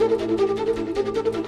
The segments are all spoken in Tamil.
どどどどどどどどどどど。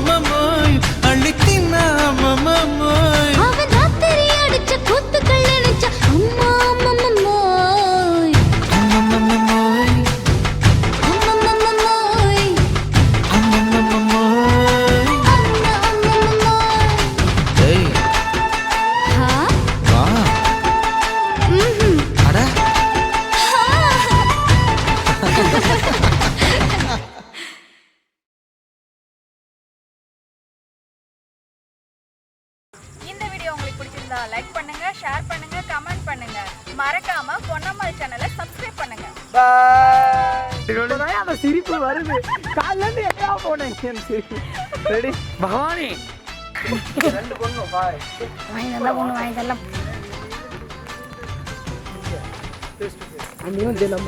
mama பிடிச்சிருந்தா லைக் பண்ணுங்க ஷேர் பண்ணுங்க கமெண்ட் பண்ணுங்க. மறக்காம பொன்னம்மாள் சேனலை சப்ஸ்கிரைப் பண்ணுங்க. பாய் அந்த சிரிப்பு வருது. காலைல இருந்து எங்கயா போனேன் ரெடி பவானி ரெண்டு பொண்ணு பாய் வாங்கி நல்லா பொண்ணு வாங்கி தரலாம் அன்னையும் தினம்